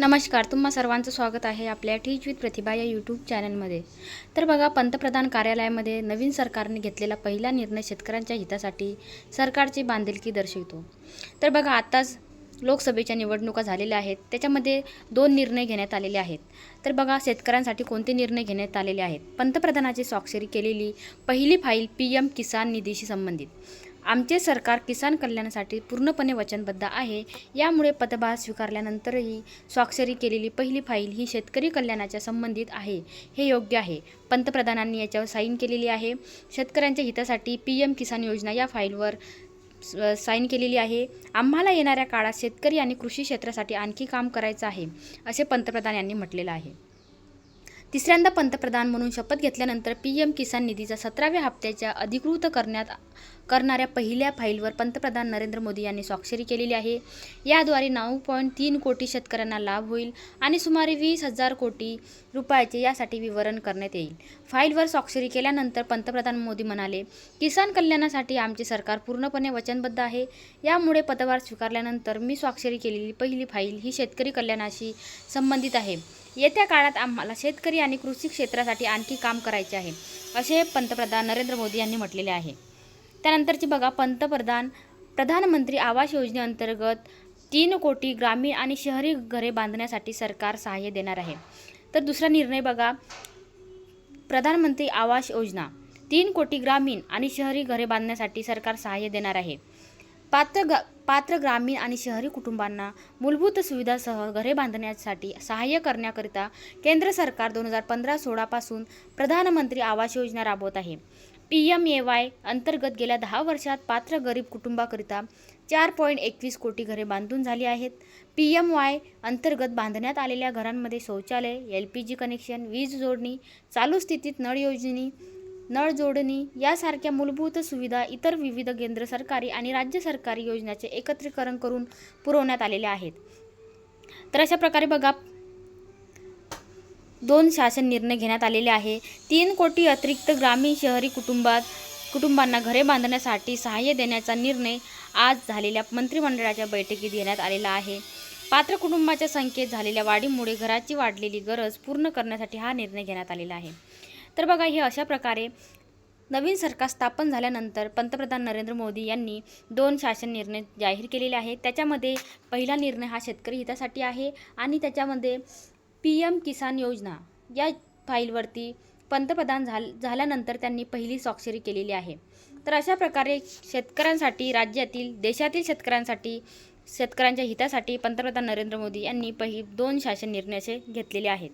नमस्कार तुम्हा सर्वांचं स्वागत आहे आपल्या टीच विथ प्रतिभा या यूट्यूब चॅनलमध्ये तर बघा पंतप्रधान कार्यालयामध्ये नवीन सरकारने घेतलेला पहिला निर्णय शेतकऱ्यांच्या हितासाठी सरकारची बांधिलकी दर्शवितो. तर बघा आत्ताच लोकसभेच्या निवडणुका झालेल्या आहेत. त्याच्यामध्ये दोन निर्णय घेण्यात आलेले आहेत. तर बघा शेतकऱ्यांसाठी कोणते निर्णय घेण्यात आलेले आहेत? पंतप्रधानाची स्वाक्षरी केलेली पहिली फाईल पी एम किसान निधीशी संबंधित. आमचे सरकार किसान कल्याणासाठी पूर्णपणे वचनबद्ध आहे. यामुळे पदभार स्वीकारल्यानंतरही स्वाक्षरी केलेली पहिली फाईल ही शेतकरी कल्याणाच्या संबंधित आहे. हे योग्य आहे. पंतप्रधानांनी याच्यावर साईन केलेली आहे. शेतकऱ्यांच्या हितासाठी पी एम किसान योजना या फाईलवर साईन केलेली आहे. आम्हाला येणाऱ्या काळात शेतकरी आणि कृषी क्षेत्रासाठी आणखी काम करायचं आहे असे पंतप्रधान यांनी म्हटलेलं आहे. तिसऱ्यांदा पंतप्रधान म्हणून शपथ घेतल्यानंतर पी एम किसान निधीचा सतराव्या हप्त्याच्या अधिकृत करण्यात करणाऱ्या पहिल्या फाईलवर पंतप्रधान नरेंद्र मोदी यांनी स्वाक्षरी केलेली आहे. याद्वारे नऊ पॉईंट तीन कोटी शेतकऱ्यांना लाभ होईल आणि सुमारे वीस हजार कोटी रुपयाचे यासाठी विवरण करण्यात येईल. फाईलवर स्वाक्षरी केल्यानंतर पंतप्रधान मोदी म्हणाले किसान कल्याणासाठी आमचे सरकार पूर्णपणे वचनबद्ध आहे. यामुळे पदभार स्वीकारल्यानंतर मी स्वाक्षरी केलेली पहिली फाईल ही शेतकरी कल्याणाशी संबंधित आहे. येत्या काळात आम्हाला शेतकरी आणि कृषी क्षेत्रासाठी आणखी काम करायचे आहे असे पंतप्रधान नरेंद्र मोदी यांनी म्हटलेले आहे. त्यानंतरची बघा पंतप्रधान प्रधानमंत्री आवास योजनेअंतर्गत तीन कोटी ग्रामीण आणि शहरी घरे बांधण्यासाठी सरकार सहाय्य देणार आहे. तर दुसरा निर्णय बघा प्रधानमंत्री आवास योजना. तीन कोटी ग्रामीण आणि शहरी घरे बांधण्यासाठी सरकार सहाय्य देणार आहे. पात्र ग पात्र ग्रामीण आणि शहरी कुटुंबांना मूलभूत सुविधासह घरे बांधण्यासाठी सहाय्य करण्याकरिता केंद्र सरकार दोन हजार पंधरा सोळापासून प्रधानमंत्री आवास योजना राबवत आहे. पी एम ए वाय अंतर्गत गेल्या दहा वर्षात पात्र गरीब कुटुंबाकरिता चार पॉईंट एकवीस कोटी घरे बांधून झाली आहेत. पी एम वाय अंतर्गत बांधण्यात आलेल्या घरांमध्ये शौचालय एल पी जी कनेक्शन वीज जोडणी चालू स्थितीत नळ योजनी नळ जोडणी यासारख्या मूलभूत सुविधा इतर विविध केंद्र सरकारी आणि राज्य सरकारी योजनांचे एकत्रीकरण करून पुरवण्यात आलेले आहेत. तर अशा प्रकारे बघा दोन शासन निर्णय घेण्यात आलेले आहे. तीन कोटी अतिरिक्त ग्रामीण शहरी कुटुंबात कुटुंबांना घरे बांधण्यासाठी सहाय्य देण्याचा निर्णय आज झालेल्या मंत्रिमंडळाच्या बैठकीत घेण्यात आलेला आहे. पात्र कुटुंबाच्या संख्येत झालेल्या वाढीमुळे घराची वाढलेली गरज पूर्ण करण्यासाठी हा निर्णय घेण्यात आलेला आहे. तर बघा हे अशा प्रकारे नवीन सरकार स्थापन झाल्यानंतर पंतप्रधान नरेंद्र मोदी यांनी दोन शासन निर्णय जाहीर केलेले आहेत. त्याच्यामध्ये पहिला निर्णय हा शेतकरी हितासाठी आहे आणि त्याच्यामध्ये पी एम किसान योजना या फाईलवरती पंतप्रधान झाल झाल्यानंतर त्यांनी पहिली स्वाक्षरी केलेली आहे. तर अशा प्रकारे शेतकऱ्यांसाठी राज्यातील देशातील शेतकऱ्यांसाठी शेतकऱ्यांच्या हितासाठी पंतप्रधान नरेंद्र मोदी यांनी पहि दोन शासन निर्णय असे घेतलेले आहेत.